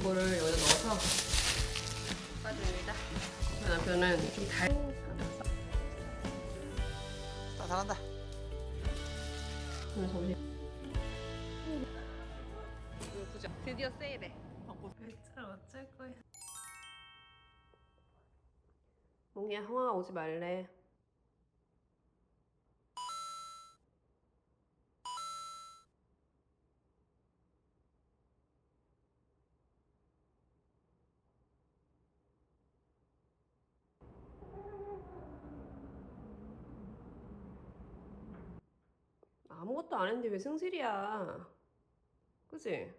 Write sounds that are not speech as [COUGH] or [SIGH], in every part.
이거를 여기다 넣어서 빠집니다. 남편은 좀 달. 다 잘한다. 오늘 점심. 이거 보자. 드디어 세일해. 진짜 어쩔 거야. 몽이야, 형아 오지 말래. 했는데 왜 승질이야? 그지?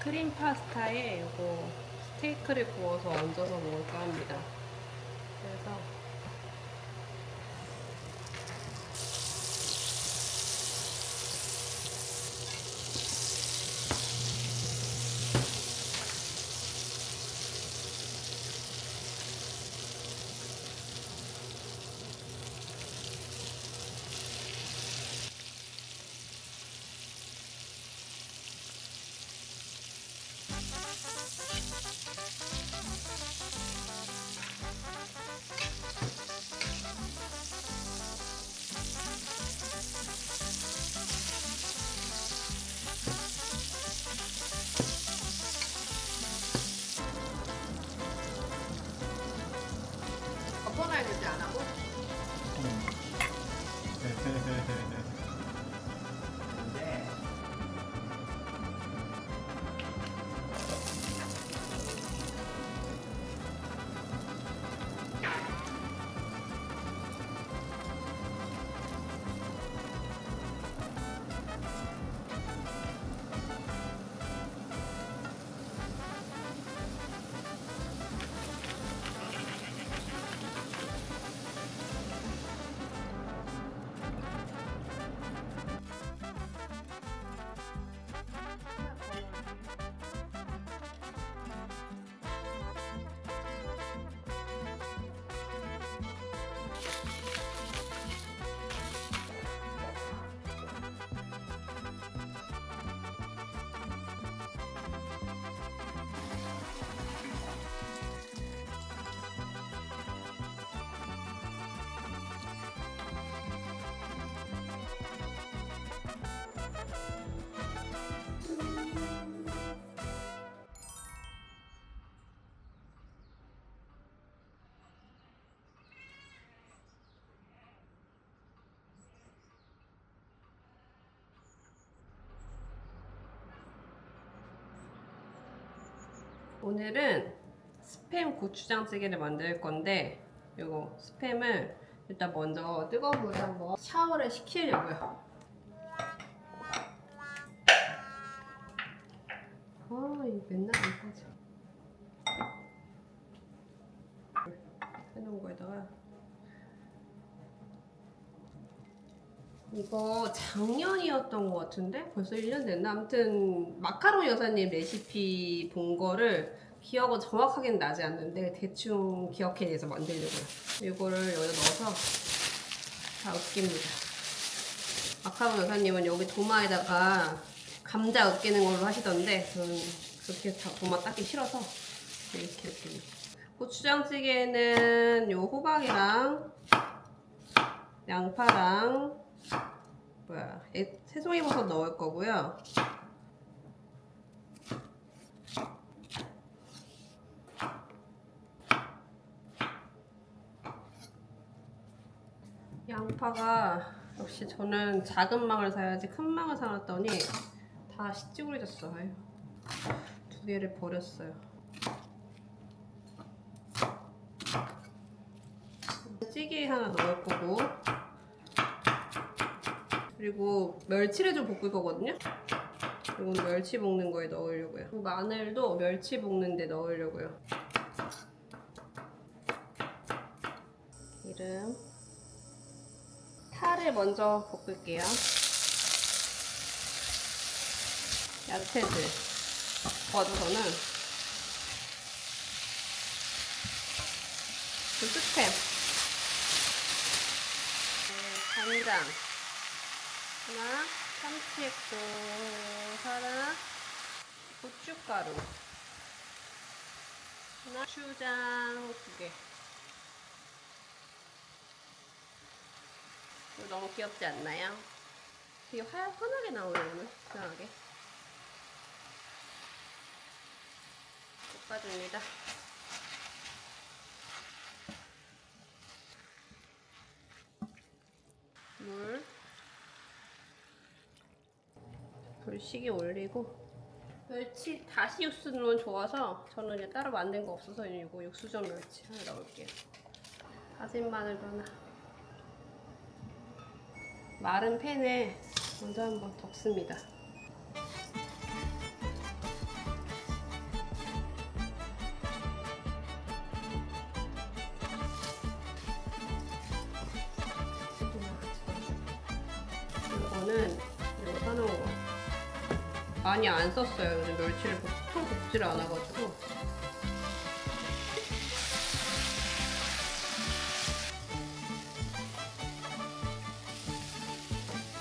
크림 파스타에 이거 스테이크를 구워서 얹어서 먹을까 합니다. 그래서 오늘은 스팸 고추장찌개를 만들 건데 이거 스팸을 일단 먼저 뜨거운 물에 한번 샤워를 시키려고요. 아, 이거 맨날 안 빠져. 해놓은 거에다가 이거 작년이었던 것 같은데 벌써 1년 됐나? 아무튼 마카롱 여사님 레시피 본 거를 기억은 정확하게는 나지 않는데 대충 기억해내서 만들려고요. 이거를 여기다 넣어서 다 으낍니다. 마카롱 여사님은 여기 도마에다가 감자 으끼는 걸로 하시던데 저는 그렇게 다 도마 닦기 싫어서 이렇게 으낍니다. 고추장찌개는 요 호박이랑 양파랑 뭐야 애- 새송이 버섯 넣을 거고요. 양파가 역시 저는 작은 망을 사야지 큰 망을 사놨더니 다 시찌구려졌어. 아유. 두 개를 버렸어요. 찌개에 하나 넣을 거고 그리고 멸치를 좀 볶을 거거든요. 이건 멸치 볶는 거에 넣으려고요. 마늘도 멸치 볶는 데 넣으려고요. 기름. 파를 먼저 볶을게요. 야채들. 도와줘서는 그 스팸 네, 간장 하나 참치액도 하나 고춧가루. 하나 추장 두 개. 너무 귀엽지 않나요? 되게 화, 환하게 나오네 오늘. 이상하게. 볶아줍니다. 물 불식이 올리고 멸치 다시 육수 넣으면 좋아서 저는 이제 따로 만든 거 없어서 이거 육수전 멸치 하나 넣을게요. 다진 마늘도 하나 마른 팬에 먼저 한번 덮습니다. 이거는 많이 안 썼어요. 요즘 멸치를 보통 볶지를 않아가지고.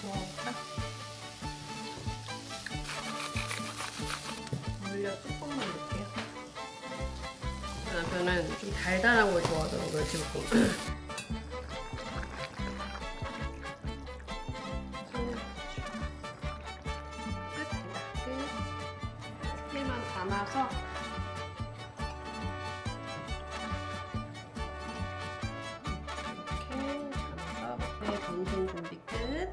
넣을까? 물려 조금만 넣을게요. 남편은 좀 달달한 걸 좋아하더라고요, 멸치볶음. 담아서 이렇게 담아서 네, 점심 준비 끝.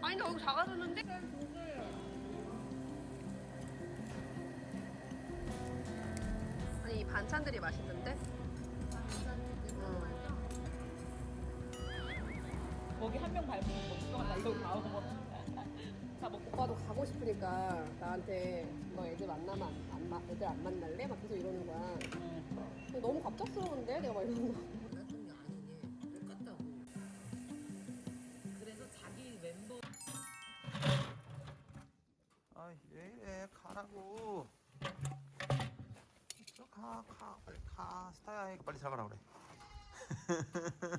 아니 나 여기 작아졌는데? 아니 이 반찬들이 맛있는데? 음. 거기 한 명 밟으면 뭐나 이거 다 먹어. 다 먹고 오빠도 가고 싶으니까 나한테 너 애들 만나면 안, 안 마- 애들 안 만날래? 막 계속 이러는 거야. 근데 너무 갑작스러운데? 내가 막 이러는 거. 그래서 자기 멤버 아이 왜 이래 가라고 들어가 가 빨리 가 스타야 빨리 들어가라 그래 [LAUGHS]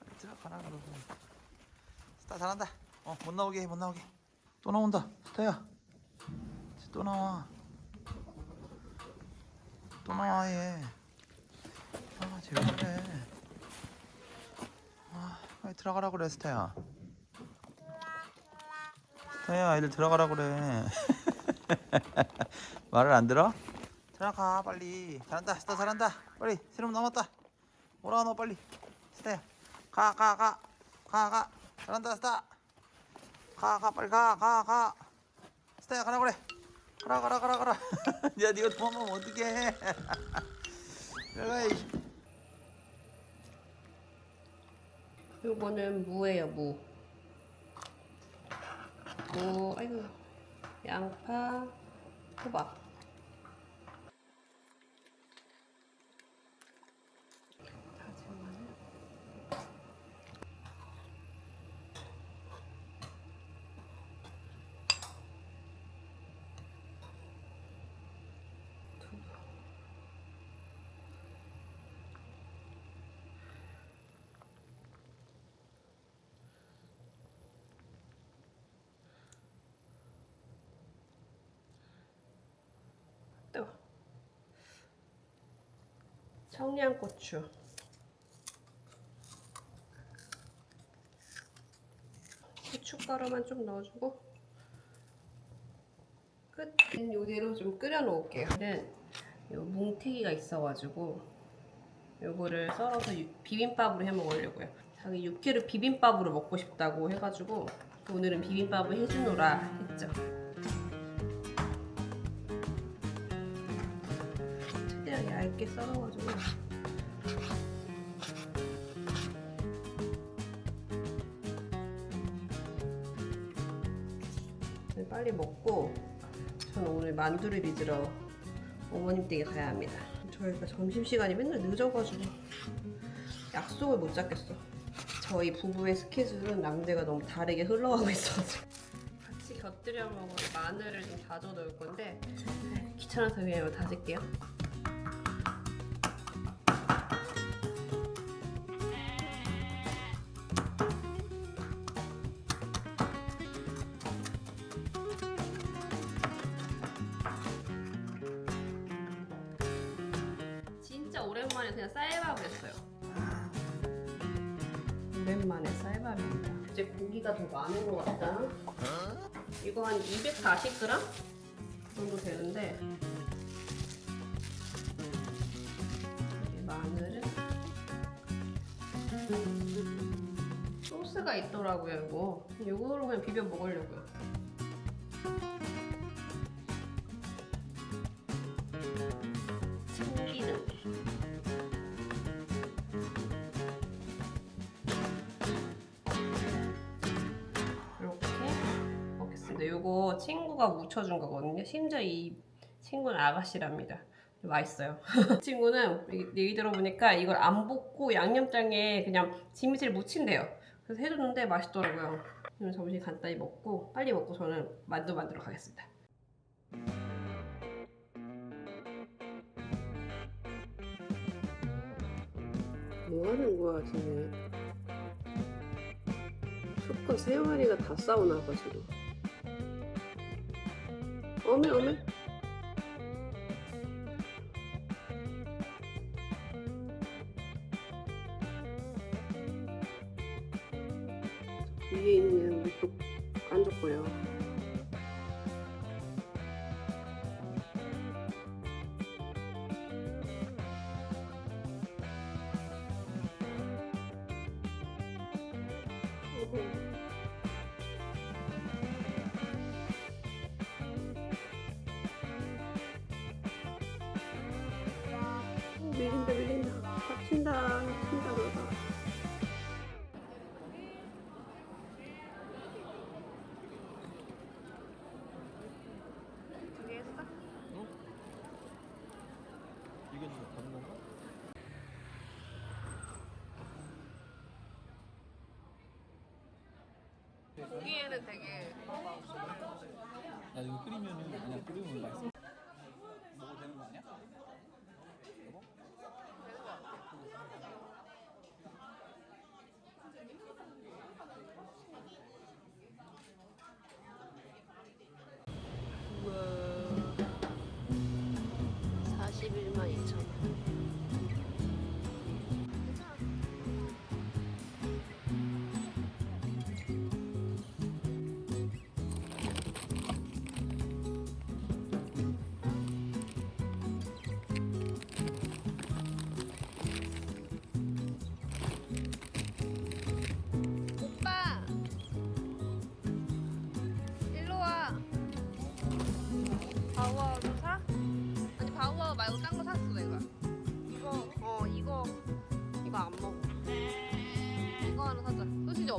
빨리 들어가라 그러고 스타 잘한다 어 못 나오게 해 못 나오게. 또 나온다. 스타야 또 나와. 또 나와 얘. 아, 쟤왜 그래 아 빨리 들어가라 그래 스타야. 스타야 애들 들어가라 그래. [LAUGHS] 말을 안 들어? 들어가 빨리. 잘한다 스타 잘한다. 빨리 세럼 남았다. 오라 너 빨리. 스타야 가 가 가. 가 가. 잘한다 스타 가 가 빨리 가 가 가 스타야 가라 그래 가라 가라 가라 가라 [LAUGHS] 야 니가 도망가면 어떡해 [LAUGHS] 내가 이 요거는 무예요, 무. 무, 아이고. 양파, 호박. 청양고추. 고춧가루만 좀 넣어주고 끝. 요대로 좀 끓여 놓을게요. 요 뭉태기가 있어가지고 요거를 썰어서 유- 비빔밥으로 해 먹으려고요. 자기 육회를 비빔밥으로 먹고 싶다고 해가지고 오늘은 비빔밥을 해주노라 했죠 얇게 썰어가지고. 네, 빨리 먹고 저는 오늘 만두를 빚으러 어머님 댁에 가야 합니다. 저희가 점심시간이 맨날 늦어가지고 약속을 못 잡겠어. 저희 부부의 스케줄은 남들과 너무 다르게 흘러가고 있어가지고 같이 곁들여 먹을 마늘을 좀 다져 넣을 건데 귀찮아서 그냥 다질게요. 오랜만에 그냥 쌀밥을 했어요. 오랜만에 쌀밥입니다. 이제 고기가 더 많은 것 같다. 이거 한 240g 정도 되는데 마늘은 소스가 있더라고요. 이거 이거로 그냥 비벼 먹으려고요. 친구가 묻혀준 거거든요. 심지어 이 친구는 아가씨랍니다. 맛있어요. [LAUGHS] 친구는 얘기, 들어보니까 이걸 안 볶고 양념장에 그냥 진미채를 묻힌대요. 그래서 해줬는데 맛있더라고요. 오늘 점심 간단히 먹고 빨리 먹고 저는 만두 만들어 가겠습니다. 뭐 하는 거야, 쟤네? 수컷 세 마리가 다 싸우나 봐, 지금. 어메, 어메. 위에 있는 애는 또 깐족거 보기에는 되게 야 이거 끓이면은 그냥 끓이면 맛있어.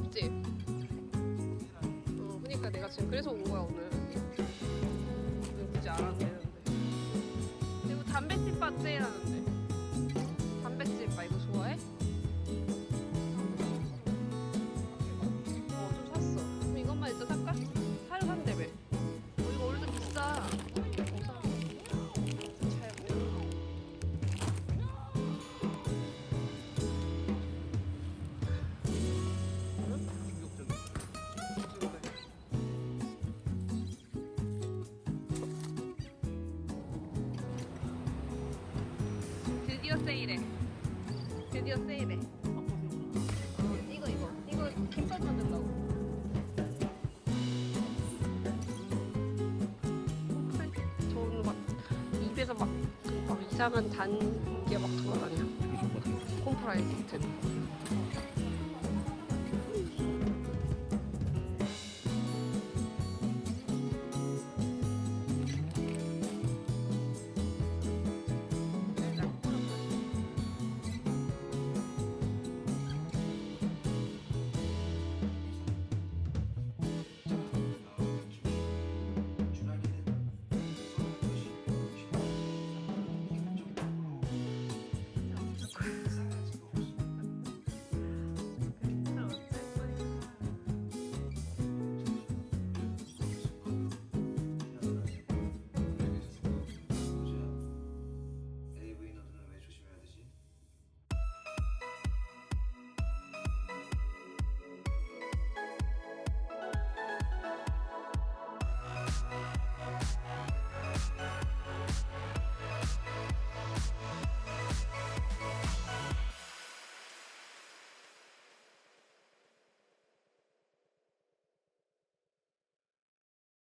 없지? 어 그니까 내가 지금 그래서 온 거야 오늘. 하면 되는데. 그리고 단백질바 세일하는데 세일해. 드디어 세일해. 어, 이거 이거 이거 김밥 만든다고. 저는 막 입에서 막, 막 이상한 단게 막 돌아다녀. 같은.